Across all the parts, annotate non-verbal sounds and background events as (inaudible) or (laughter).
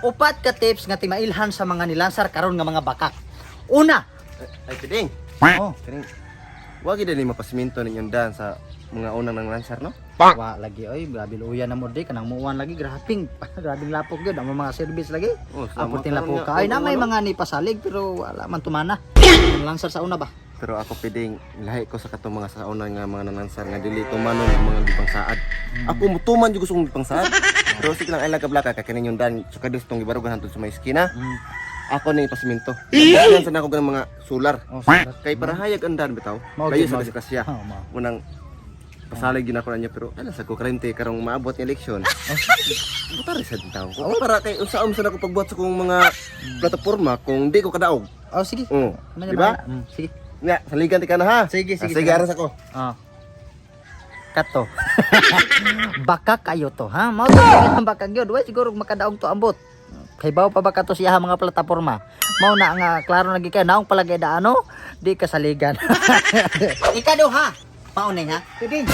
upat ka tips nga timailhan sa mga nilansar karon nga mga bakak. Una, Ay, piding. oh, Kining, wag gid ni mapasiminto ninyong dan sa mga unang nang lansar, no? wa lagi oy, grabe luya na mo di kanang muwan lagi grabing (laughs) grabing lapok gyud ang mga service lagi. Oh, Ang puting karon lapok ka. Ay na may mga ni pasalig pero wala man tumana. Ang lansar sa una ba? Pero ako piding, lahi ko sa katong mga sa unang nga mga nanansar nga dili tumanon ang mga gipang saad. Ako mutuman jud gusto kong gipang saad. (laughs) Pero sige lang ay lagab-laka ka kining yung dan sa kadustong gibarugan hantud sa may skina. Mm. Ako ni pasiminto. Yan sa nako ganang mga solar. Oh, sulat. Kay para hayag ang dan bitaw. Gyud, sa disgrasya. Oh, mo. Unang pasalig gina ko na niya pero ala sa ko karente karong maabot ng eleksyon. Buta rin sa ko. Para kay unsa sa nako pagbuhat sa kong mga plataporma kung di ko kadaog. Oh, sige. Oh, Manya di ba? Mm, sige. Nga, saligan ti ka na ha. Sige, sige, Ah, sige sige. aras ako. Oh. Kato. (laughs) baka kayo to, ha? Mao to (laughs) ang baka gyud. Way siguro makadaog to ambot. Kay bawo pa ba kato siya mga plataporma? Mao na nga klaro lagi kay naong palagay da ano? Di kasaligan. (laughs) Ikado ha. Paunay ha. Piding,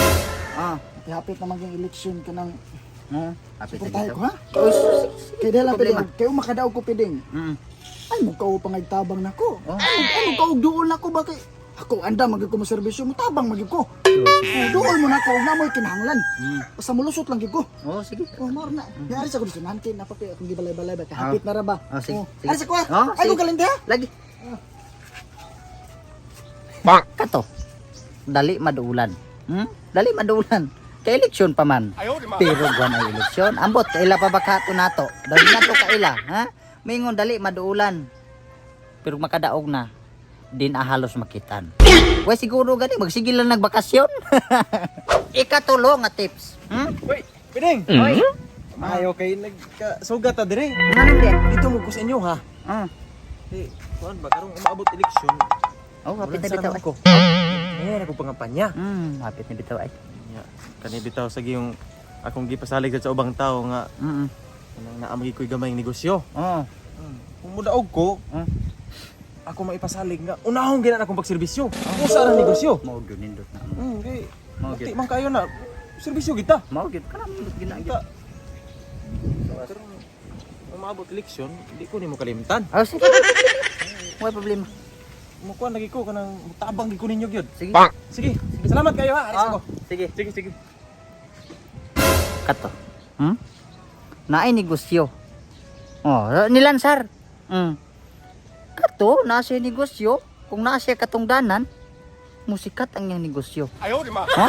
Ah. hapit naman yung eleksyon ka ng Hmm. Apit suportahe dito. ko ha? Kaya problema. piding, kayo makadaog ko piding. Mm. Ay, mo kao pangagtabang na ko. Oh. Ay, mo kao duol na ko ba kay... Ako, anda, magig ko serbisyo mo, tabang magig ko. Oh, duol mo na ko, na mo'y kinahanglan. Mm. Basta mulusot lang gid ko. Oh, sige. Oh, mar na. Yari sa ko dito, nanti, napapi, akong gibalay-balay ba, kahapit na ra ba? Oh, sige, Oh. sige. Ari sa ko ha? Oh, Ay, ko kalindi ha? Lagi. Kato. Dali maduulan. Hmm? Dali maduulan. Kay eleksyon pa man. Pero buwan ay eleksyon. Ambot, kaila pa bakato nato. Dali nato kaila. Ha? Mingon dali maduulan. Pero makadaog na. Din ahalos makitan. Way siguro gani magsigil lang nagbakasyon. (laughs) Ikatulo nga tips. Hmm? Uy, Piding! Oy. Ay, okay. Nagkasugat ta dire. Ano din? Dito mo ko sa inyo, ha? Ah. Eh, kuan ba? Karong umaabot eleksyon. Oh, hapit na bitaw. sarang ko. Ngayon ako pangampanya. Hmm, hapit na bitaw ay. Ya, kani bitaw sa yung akong gipasalig sa ubang tao nga Mm. nang naamagi ko'y gamay negosyo. Oh. Kung mudaog ko, Hmm. Ako maipasalig nga unahon gina akong pagserbisyo. Kung sa ang negosyo. Mao gyud nindot na. Hmm, kay Mao gyud. man kayo na serbisyo kita. Mao gyud kana gina Kita. Pero umabot eleksyon, di ko nimo kalimtan. Oh, sige. (laughs) Wala problema. Mukuan lagi ko kanang tabang gi ko ninyo gyud. Sige. Sige, salamat kayo ha. Alis Ah, ako. sige. Sige, sige. Kato. Hmm? Naay negosyo. Oh, nilansar. Hmm. Kato, nasa negosyo. Kung nasa katungdanan, musikat ang iyang negosyo. Ayaw, di ma. Ha?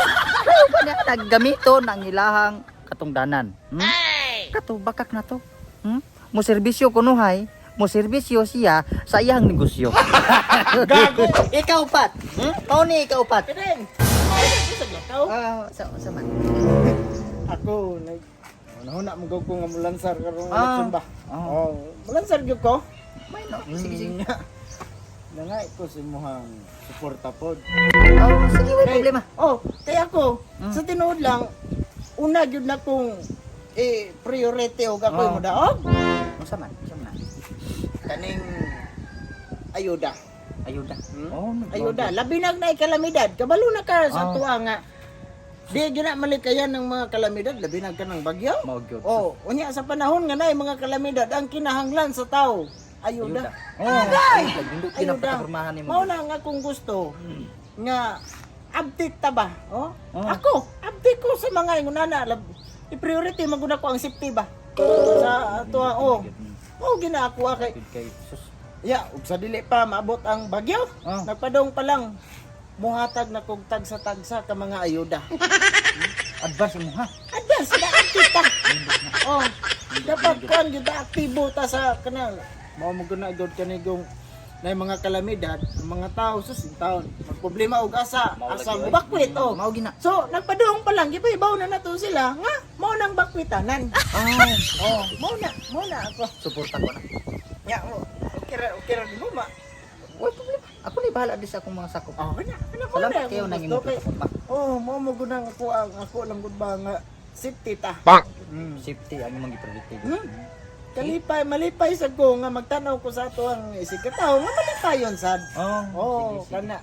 Ayaw ba niya naggamito ng ilahang katungdanan? Hmm? Kato, bakak na to. Hmm? Mo serbisyo kunuhay, mo serbisyo siya sa iyang negosyo. (laughs) Gago! ikaw pat. Hmm? Kau ni ikaw pat. Ah, sa sa man. Ako, nag... Nahuna mo ko nga mulansar karong Ah. ba? Oh. Oh, mulansar gyud ko. May no. Sige, sige. (laughs) Nangay ko sa imuhang suporta pod. Oh, sige, wala problema. Oh, kaya ako, Mm. sa tinuod lang, una gyud na kong eh, priority og ako Oh. mo daog. Masa man? Masa man? Kaning ayuda. Ayuda. Hmm? Oh, Ayuda, labi na na kalamidad. Kabalo na ka sa Oh. tuwa nga. Di gyud na malikayan ng mga kalamidad, labi na ka ng bagyo. Oh, unya sa panahon nga na mga kalamidad ang kinahanglan sa tao. Ayuda. Oh, Ay! Hindi Ayuda. pinapapormahan ni Mao mo. na nga kung gusto nga update ta ba? Oh? Oh. Ako, update ko sa mga ingunana. Lab- I-priority maguna ko ang safety ba? Sa ato oh. Oh, ginakuha kay. Ya, ug sa dili pa maabot ang bagyo. Oh. Nagpadong pa lang muhatag na kog tagsa-tagsa ka mga ayuda. (laughs) Advance mo ha. Advance na kita. oh, dapat kuan gyud aktibo ta sa kanal. Mao mo guna gud kanigong na mga kalamidad, ang mga tao sa taon. Magproblema og asa, asa mo bakwit oh. Mao gina. So, nagpadung pa lang, gipahibaw na nato sila, nga, mo nang bakwitanan. Oh, oh, mo na, mo na ako. suporta ko na. Ya, oh, okay ra, okay ra di mo ma. Wala problema. Ako ni bahala din sa akong mga sakop. Oh, kanya mo Salamat na. kayo nang kay- plataforma. Oh, mo mo gunang ako ang ako lang gud ba nga safety ta. Hmm, safety ang imong. Hmm? Kalipay, malipay sa ko nga magtanaw ko sa ato ang isikataw nga malipay yon sad. Oh, Oo. Oh, oh kana.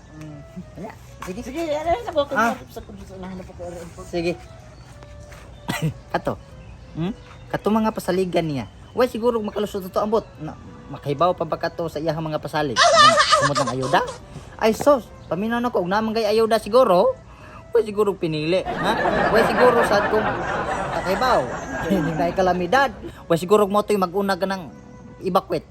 Sige, sige, ara ano sa ah. ko ano ko sa ko sa nahanap ko ara. Sige. (coughs) Ato. Hmm? Kato mga pasaligan niya. Way siguro makalusot to ambot. Na, makahibaw pa ba kato sa iyang mga pasalig? Ano, sumot ng ayuda? Ay sos, paminaw na ko. Kung naman kay ayuda siguro, way siguro pinili. Ha? Way siguro sad kong makahibaw. Hindi kalamidad. Pues siguro mo ito mag-una ka ng ibakwit.